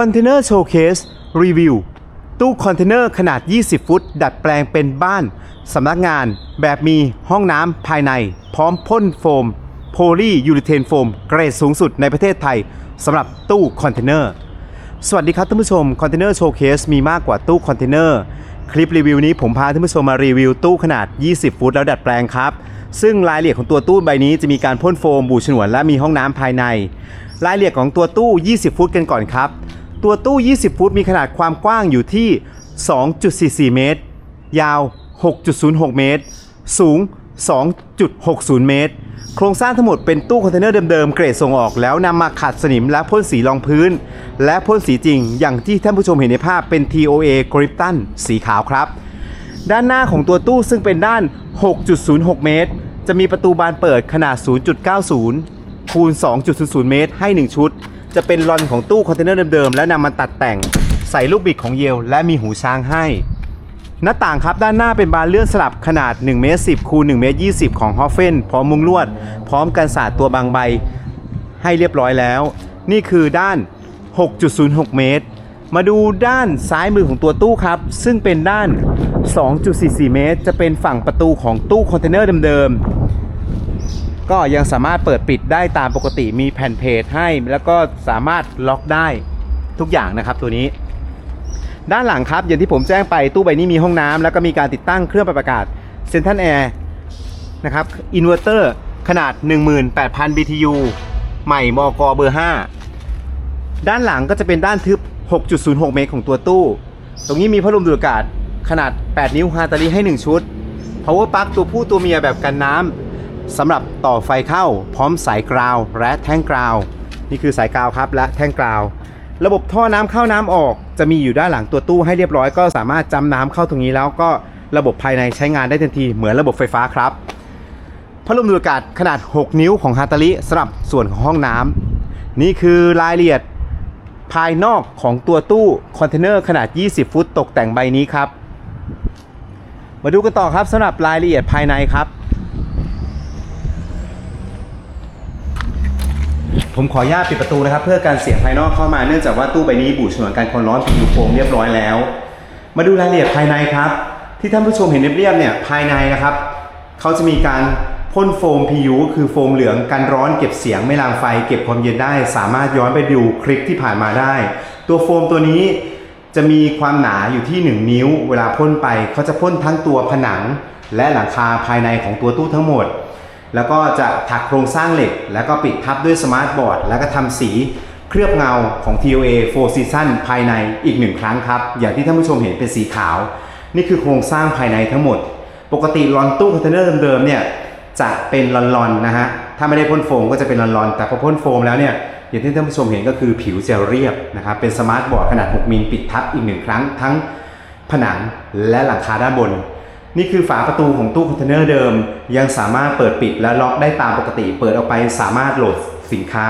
คอนเทนเนอร์โชว์เคสรีวิวตู้คอนเทนเนอร์ขนาด 20 ฟุต ดัดแปลงเป็นบ้าน สำนักงานแบบมีห้องน้ำภายใน พร้อมพ่นโฟม โพลียูริเทนโฟม เกรดสูงสุดในประเทศไทยสำหรับตู้คอนเทนเนอร์ สวัสดีครับท่านผู้ชมคอนเทนเนอร์โชว์เคสมีมากกว่าตู้คอนเทนเนอร์คลิปรีวิวนี้ผมพาท่านผู้ชมมารีวิวตู้ขนาด 20 ฟุต แล้วดัดแปลงครับ ซึ่งรายละเอียดของตัวตู้ใบนี้จะมีการพ่นโฟมบูฉนวนและมีห้องน้ำภายใน รายละเอียดของตัวตู้ 20 ฟุตกันก่อนครับ ตัวตู้ 20 ฟุตมีขนาดความกว้างอยู่ที่ 2.44 เมตร ยาว 6.06 เมตร สูง 2.60 เมตร โครงสร้างทั้งหมดเป็นตู้คอนเทนเนอร์เดิมๆ เกรดส่งออกแล้วนำมาขัดสนิมและพ่นสีรองพื้น และพ่นสีจริงอย่างที่ท่านผู้ชมเห็นในภาพเป็น TOA g r i p t o n สีขาวครับ ด้านหน้าของตัวตู้ซึ่งเป็นด้าน 6.06 เมตร จะมีประตูบานเปิดขนาด 0.90 คูณ 2.00 เมตร ให้ 1 ชุด จะเป็นลอนของตู้คอนเทนเนอร์เดิมๆ และนำมาตัดแต่งใส่ลูกบิดของเยล และมีหูช้างให้ หน้าต่างครับด้านหน้าเป็นบานเลื่อนสลับขนาด1เมตร10คูณ1เมตร20 ของฮอฟเฟนพร้อมมุงลวด พร้อมกันสาดตัวบางใบ ให้เรียบร้อยแล้ว นี่คือด้าน 6.06 เมตร มาดูด้านซ้ายมือของตัวตู้ครับ ซึ่งเป็นด้าน 2.44 เมตร จะเป็นฝั่งประตูของตู้คอนเทนเนอร์เดิมๆ ก็ยังสามารถเปิดปิดได้ตามปกติมีแผ่นเพจให้ แล้วก็สามารถล็อกได้ทุกอย่างนะครับตัวนี้ด้านหลังครับอย่างที่ผมแจ้งไปตู้ใบนี้มีห้องน้ำแล้วก็มีการติดตั้งเครื่องปรับอากาศเซนทันแอร์นะครับอินเวอร์เตอร์ขนาด 18,000 BTU ใหม่มกเบอร์ 5 ด้านหลังก็จะเป็นด้านทึบ 6.06 เมตรของตัวตู้ ตรงนี้มีพัดลมดูดอากาศขนาด 8 นิ้วฮาตาลีให้ 1 ชุด power plug ตัวผู้ตัวเมียแบบกันน้ำ สำหรับต่อไฟเข้าพร้อมสายกราวและแท่งกราว นี่คือสายกราวครับและแท่งกราว ระบบท่อน้ำเข้าน้ำออก จะมีอยู่ด้านหลังตัวตู้ให้เรียบร้อย ก็สามารถจำน้ำเข้าตรงนี้แล้วก็ระบบภายในใช้งานได้ทันทีเหมือนระบบไฟฟ้าครับพัดลมดูดอากาศขนาด 6 นิ้วของฮาตาลิสำหรับส่วนของห้องน้ำนี่คือรายละเอียดภายนอกของตัวตู้คอนเทนเนอร์ขนาด 20 ฟุตตกแต่งใบนี้ครับ มาดูกันต่อครับสำหรับรายละเอียดภายในครับ ผมขออนุญาตปิดประตูนะครับ เพื่อการเสียงภายนอกเข้ามาเนื่องจากว่าตู้ใบนี้บูดฉนวนการความร้อนผิวโฟมเรียบร้อยแล้ว มาดูรายละเอียดภายในครับ ที่ท่านผู้ชมเห็นเรียบๆเนี่ยภายในนะครับเขาจะมีการพ่นโฟม PU คือโฟมเหลืองกันร้อนเก็บเสียงไม่ลามไฟ เก็บความเย็นได้ สามารถย้อนไปดูคลิปที่ผ่านมาได้ ตัวโฟมตัวนี้จะมีความหนาอยู่ที่ 1 นิ้ว เวลาพ่นไปเขาจะพ่นทั้งตัวผนัง และหลังคาภายในของตัวตู้ทั้งหมด แล้วก็จะถักโครงสร้างเหล็ก แล้วก็ปิดทับด้วยสมาร์ทบอร์ด แล้วก็ทำสีเคลือบเงาของ TOA 4 Season ภายในอีกหนึ่งครั้งครับ อย่างที่ท่านผู้ชมเห็นเป็นสีขาว นี่คือโครงสร้างภายในทั้งหมด ปกติลอนตู้คอนเทนเนอร์เดิมๆเนี่ยจะเป็นลอนๆนะฮะ ถ้าไม่ได้พ่นโฟมก็จะเป็นลอนๆ แต่พอพ่นโฟมแล้วเนี่ยอย่างที่ท่านผู้ชมเห็นก็คือผิวจะเรียบนะครับเป็นสมาร์ทบอร์ดขนาด 6มิลปิดทับอีกหนึ่งครั้งทั้งผนังและหลังคาด้านบน นี่คือฝาประตูของตู้คอนเทนเนอร์เดิม ยังสามารถเปิดปิดและล็อกได้ตามปกติ เปิดออกไปสามารถโหลดสินค้า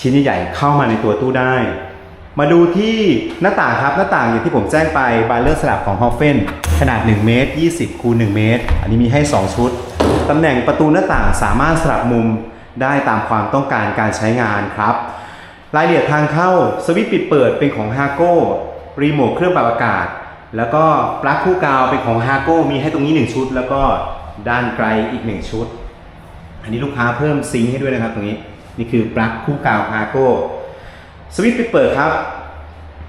ชิ้นใหญ่ๆเข้ามาในตัวตู้ได้ มาดูที่หน้าต่างครับหน้าต่างอย่างที่ผมแจ้งไปบานเลือกสลับของฮอฟเฟนขนาด 1 เมตร 20คูณ1เมตร อันนี้มีให้ 2 ชุดตำแหน่งประตูหน้าต่างสามารถสลับมุมได้ตามความต้องการการใช้งานครับ รายละเอียดทางเข้าสวิตช์ปิดเปิดเป็นของ h a g o รีโมทเครื่องปรับอากาศ แล้วก็ปลั๊กคู่กาวเป็นของ h a g o มีให้ตรงนี้ 1 ชุด แล้วก็ด้านไกลอีก 1 ชุด อันนี้ลูกค้าเพิ่มซิงค์ให้ด้วยนะครับตรงนี้นี่คือปลั๊กคู่กาว h a g o สวิตช์ปิดเปิดครับ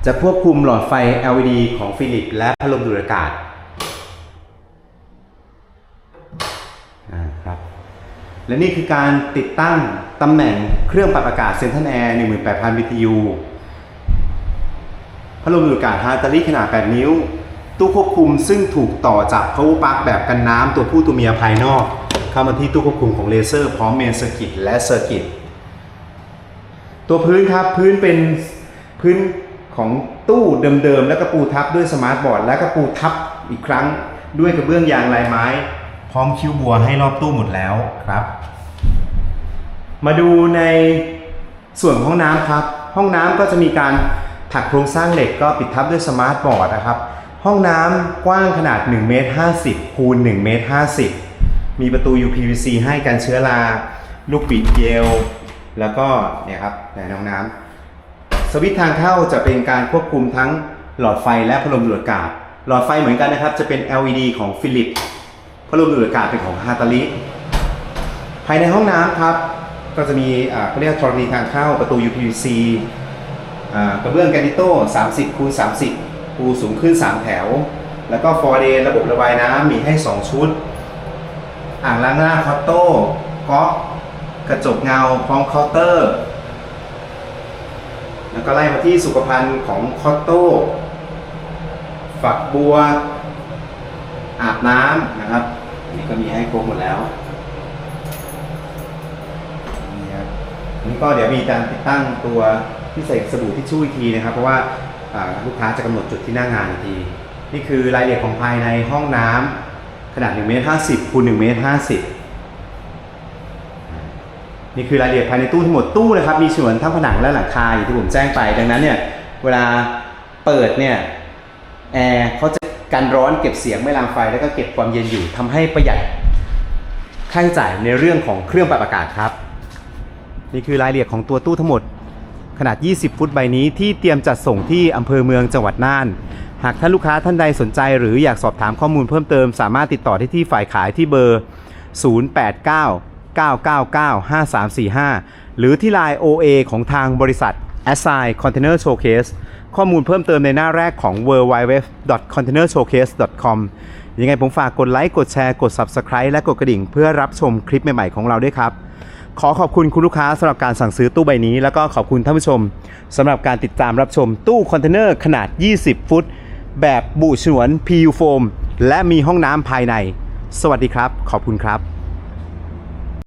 จะควบคุมหลอดไฟ LED ของฟิลิปและพัดลมดูดอากาศอ่าครับและนี่คือการติดตั้งตำแหน่งเครื่องปรับอากาศเซนทันแอร์18,000 BTU พัดลมดูดอากาศฮาร์ตาลีขนาด 8 นิ้ว ตู้ควบคุมซึ่งถูกต่อจาก power plug แบบกันน้ำตัวผู้ตัวเมียภายนอก เข้ามาที่ตู้ควบคุมของเลเซอร์พร้อมเมนเซอร์กิตและเซอร์กิตตัวพื้นครับพื้นเป็นพื้นของตู้เดิมๆ แล้วก็ปูทับด้วยสมาร์ทบอร์ด แล้วก็ปูทับอีกครั้งด้วยกระเบื้องยางลายไม้ พร้อมคิ้วบัวให้รอบตู้หมดแล้วครับ มาดูในส่วนห้องน้ำครับ ห้องน้ำก็จะมีการถักโครงสร้างเหล็กก็ปิดทับด้วยสมาร์ทบอร์ดนะครับ ห้องน้ำกว้างขนาด1เมตร50คูณ1เมตร50 มีประตู UPVC ให้กันเชื้อรา ลูกบิดเยล แล้วก็เนี่ยครับในห้องน้ำสวิตช์ทางเข้าจะเป็นการควบคุมทั้งหลอดไฟและพัดลมดูดอากาศ หลอดไฟเหมือนกันนะครับ จะเป็น LED ของฟิลิปพัดลมดูดอากาศเป็นของฮาตาลิภายในห้องน้ำครับก็จะมีอ่าเขาเรียกธรณีทางเข้าประตู UPVC กระเบื้องแกรนิโต้30คูณ30 ปูสูงขึ้น 3 แถว แล้วก็ฟอร์เดระบบระบายน้ำมีให้ 2 ชุด อ่างล้างหน้าคอตโต้ก๊อกกระจกเงาพร้อมเคาน์เตอร์ แล้วก็ไล่มาที่สุขภัณฑ์ของคอตโต้ฝักบัว อาบน้ำนะครับอันนี่ก็มีให้ครบหมดแล้วนี่ครับนี่ก็เดี๋ยวมีการติดตั้งตัวที่ใส่สบู่ที่ช่วยทีนะครับ เพราะว่า ลูกค้าจะกำหนดจุดที่หน้างานอีกที นี่คือรายละเอียดของภายในห้องน้ำขนาด1เมตร50คูณ1เมตร50 นี่คือรายละเอียดภายในตู้ทั้งหมดตู้นะครับ มีส่วนทั้งผนังและหลังคาอย่างที่ผมแจ้งไป ดังนั้นเนี่ยเวลาเปิดเนี่ยแอร์เขาจะกันร้อนเก็บเสียงไม่ลามไฟแล้วก็เก็บความเย็นอยู่ทำให้ประหยัดค่าใช้จ่ายในเรื่องของเครื่องปรับอากาศครับ นี่คือรายละเอียดของตัวตู้ทั้งหมด นาด 20 ฟุตใบนี้ที่เตรียมจัดส่งที่อำเภอเมืองจังหวัดน่าน หากท่านลูกค้าท่านใดสนใจหรืออยากสอบถามข้อมูลเพิ่มเติม สามารถติดต่อได้ที่ฝ่ายขายที่เบอร์ 089 999 5345 หรือที่ Line OA ของทางบริษัท Assign Container Showcase ข้อมูลเพิ่มเติมในหน้าแรกของ w w w c o n t a i n e r s h o w c a s e c o m ยังไงผมฝากกดไลค์ กดแชร์ กด Subscribe และกดกระดิ่ง เพื่อรับชมคลิปใหม่ ๆ ของเราด้วยครับ ขอขอบคุณคุณลูกค้าสำหรับการสั่งซื้อตู้ใบนี้ แล้วก็ขอบคุณท่านผู้ชมสำหรับการติดตามรับชมตู้คอนเทนเนอร์ขนาด 20 ฟุต แบบบุฉนวน PU Foam และมีห้องน้ำภายใน สวัสดีครับ ขอบคุณครับ